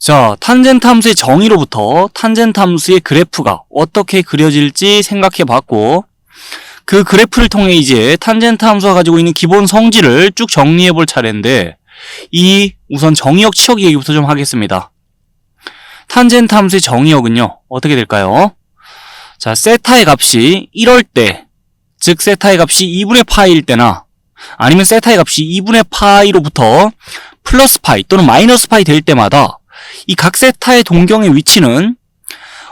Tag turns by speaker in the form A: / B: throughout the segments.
A: 자, 탄젠트 함수의 정의로부터 탄젠트 함수의 그래프가 어떻게 그려질지 생각해 봤고, 그 그래프를 통해 이제 탄젠트 함수가 가지고 있는 기본 성질을 쭉 정리해 볼 차례인데, 이 우선 정의역 치역 얘기부터 좀 하겠습니다. 탄젠트 함수의 정의역은요, 어떻게 될까요? 자, 세타의 값이 1월 때, 즉 세타의 값이 2분의 파이일 때나, 아니면 세타의 값이 2분의 파이로부터 플러스 파이 또는 마이너스 파이 될 때마다 이 각 세타의 동경의 위치는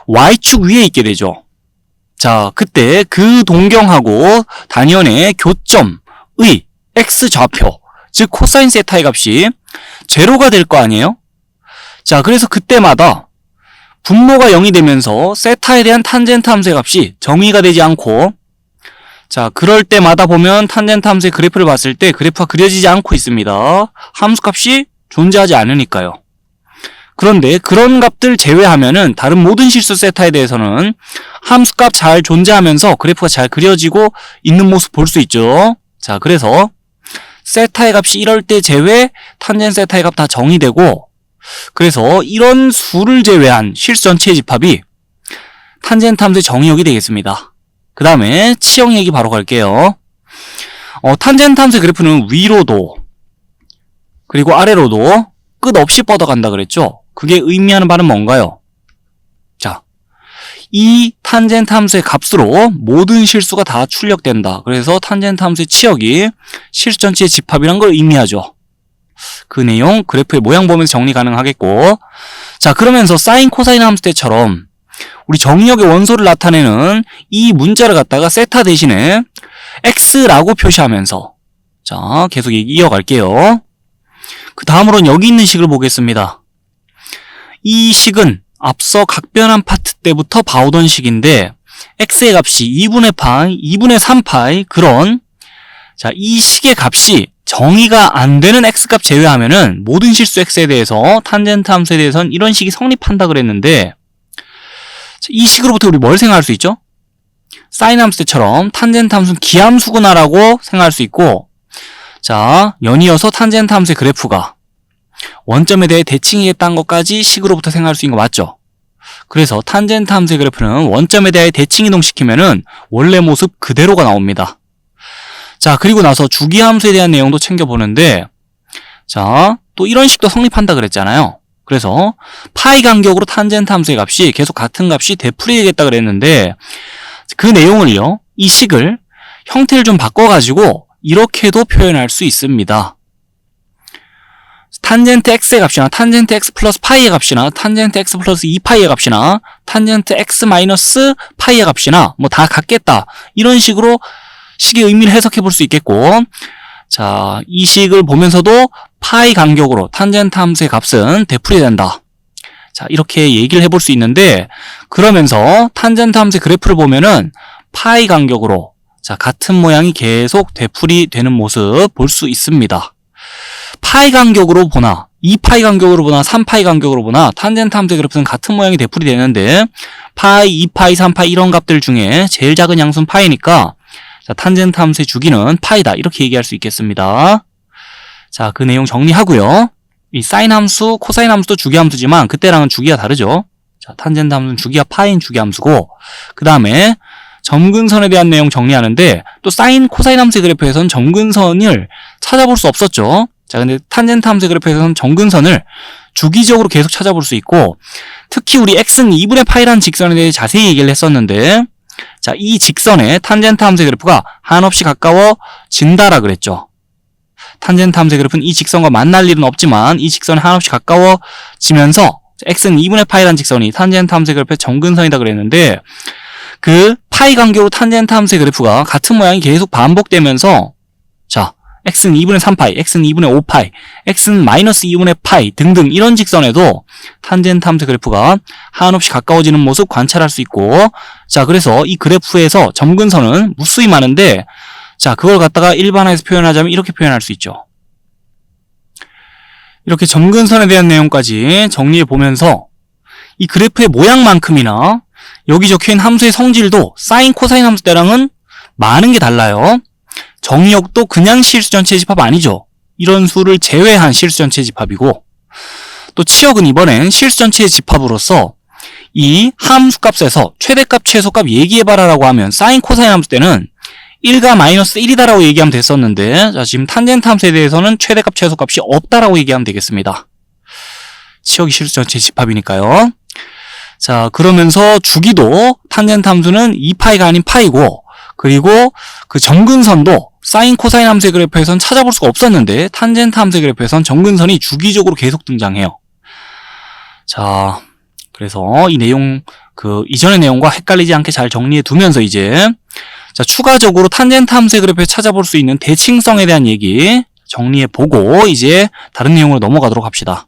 A: y축 위에 있게 되죠. 자, 그때 그 동경하고 단연의 교점의 x 좌표, 즉 코사인 세타의 값이 제로가 될 거 아니에요? 자, 그래서 그때마다 분모가 0이 되면서 세타에 대한 탄젠트 함수의 값이 정의가 되지 않고 자, 그럴 때마다 보면 탄젠트 함수의 그래프를 봤을 때 그래프가 그려지지 않고 있습니다. 함수 값이 존재하지 않으니까요. 그런데 그런 값들 제외하면은 다른 모든 실수 세타에 대해서는 함수 값 잘 존재하면서 그래프가 잘 그려지고 있는 모습 볼 수 있죠. 자, 그래서 세타의 값이 이럴 때 제외 탄젠 세타의 값 다 정의되고 그래서 이런 수를 제외한 실수 전체의 집합이 탄젠트 함수의 정의역이 되겠습니다. 그 다음에 치형 얘기 바로 갈게요. 어, 탄젠트 함수의 그래프는 위로도 그리고 아래로도 끝없이 뻗어간다 그랬죠? 그게 의미하는 바는 뭔가요? 자, 이 탄젠트 함수의 값으로 모든 실수가 다 출력된다. 그래서 탄젠트 함수의 치역이 실수 전체의 집합이란 걸 의미하죠. 그 내용 그래프의 모양 보면서 정리 가능하겠고 자 그러면서 사인 코사인 함수 때처럼 우리 정의역의 원소를 나타내는 이 문자를 갖다가 세타 대신에 x라고 표시하면서 자 계속 이어갈게요 그 다음으로는 여기 있는 식을 보겠습니다 이 식은 앞서 각변한 파트 때부터 봐오던 식인데 x의 값이 2분의 파이, 2분의 3파이 그런 자, 이 식의 값이 정의가 안 되는 x값 제외하면은 모든 실수 x에 대해서 탄젠트 함수에 대해서는 이런 식이 성립한다 그랬는데 자, 이 식으로부터 우리 뭘 생각할 수 있죠? 사인 함수 때처럼 탄젠트 함수는 기함수구나라고 생각할 수 있고 자, 연이어서 탄젠트 함수의 그래프가 원점에 대해 대칭이겠다는 것까지 식으로부터 생각할 수 있는 거 맞죠? 그래서 탄젠트 함수의 그래프는 원점에 대해 대칭 이동시키면은 원래 모습 그대로가 나옵니다. 자, 그리고 나서 주기 함수에 대한 내용도 챙겨보는데, 자, 또 이런 식도 성립한다 그랬잖아요. 그래서 파이 간격으로 탄젠트 함수의 값이 계속 같은 값이 되풀이되겠다 그랬는데, 그 내용을요, 이 식을 형태를 좀 바꿔 가지고 이렇게도 표현할 수 있습니다. 탄젠트 x의 값이나 탄젠트 x 플러스 파이의 값이나 탄젠트 x 플러스 2파이의 값이나 탄젠트 x 마이너스 파이의 값이나 뭐 다 같겠다. 이런 식으로 식의 의미를 해석해 볼 수 있겠고 자, 이 식을 보면서도 파이 간격으로 탄젠트 함수의 값은 되풀이 된다. 자, 이렇게 얘기를 해볼 수 있는데 그러면서 탄젠트 함수의 그래프를 보면은 파이 간격으로 자, 같은 모양이 계속 되풀이 되는 모습 볼 수 있습니다. 파이 간격으로 보나 2파이 간격으로 보나 3파이 간격으로 보나 탄젠트 함수의 그래프는 같은 모양이 되풀이 되는데 파이, 2파이, 3파이 이런 값들 중에 제일 작은 양수는 파이니까 자, 탄젠트 함수의 주기는 파이다. 이렇게 얘기할 수 있겠습니다. 자, 그 내용 정리하고요. 이 사인 함수, 코사인 함수도 주기 함수지만 그때랑은 주기가 다르죠. 자, 탄젠트 함수는 주기가 파인 주기 함수고 그 다음에 점근선에 대한 내용 정리하는데 또 사인, 코사인 함수의 그래프에서는 점근선을 찾아볼 수 없었죠. 자, 근데 탄젠트 함수의 그래프에서는 점근선을 주기적으로 계속 찾아볼 수 있고 특히 우리 x는 2분의 파이라는 직선에 대해 자세히 얘기를 했었는데 자, 이 직선의 탄젠트 함수의 그래프가 한없이 가까워진다라 그랬죠. 탄젠트 함수의 그래프는 이 직선과 만날 일은 없지만 이 직선에 한없이 가까워지면서 x는 2분의 파이라는 직선이 탄젠트 함수의 그래프의 정근선이다 그랬는데 그 파이 간격으로 탄젠트 함수의 그래프가 같은 모양이 계속 반복되면서 자, x는 2분의 3파이, x는 2분의 5파이, x는 마이너스 2분의 파이 등등 이런 직선에도 함수 그래프가 한없이 가까워지는 모습 관찰할 수 있고 자 그래서 이 그래프에서 점근선은 무수히 많은데 자 그걸 갖다가 일반화해서 표현하자면 이렇게 표현할 수 있죠. 이렇게 점근선에 대한 내용까지 정리해 보면서 이 그래프의 모양만큼이나 여기 적혀있는 함수의 성질도 사인, 코사인 함수 때랑은 많은 게 달라요. 정의역도 그냥 실수 전체 집합 아니죠. 이런 수를 제외한 실수 전체 집합이고 또 치역은 이번엔 실수 전체의 집합으로서 이 함수값에서 최대값, 최소값 얘기해봐라라고 하면 사인, 코사인 함수 때는 1과 마이너스 1이다라고 얘기하면 됐었는데 자 지금 탄젠트 함수에 대해서는 최대값, 최소값이 없다라고 얘기하면 되겠습니다. 치역이 실수 전체의 집합이니까요. 자 그러면서 주기도 탄젠트 함수는 2파이가 아닌 파이고 그리고 그 정근선도 사인 코사인 함수의 그래프에선 찾아볼 수가 없었는데 탄젠트 함수의 그래프에선 정근선이 주기적으로 계속 등장해요. 자, 그래서 이 내용 그 이전의 내용과 헷갈리지 않게 잘 정리해 두면서 이제 자, 추가적으로 탄젠트 함수의 그래프에 찾아볼 수 있는 대칭성에 대한 얘기 정리해 보고 이제 다른 내용으로 넘어가도록 합시다.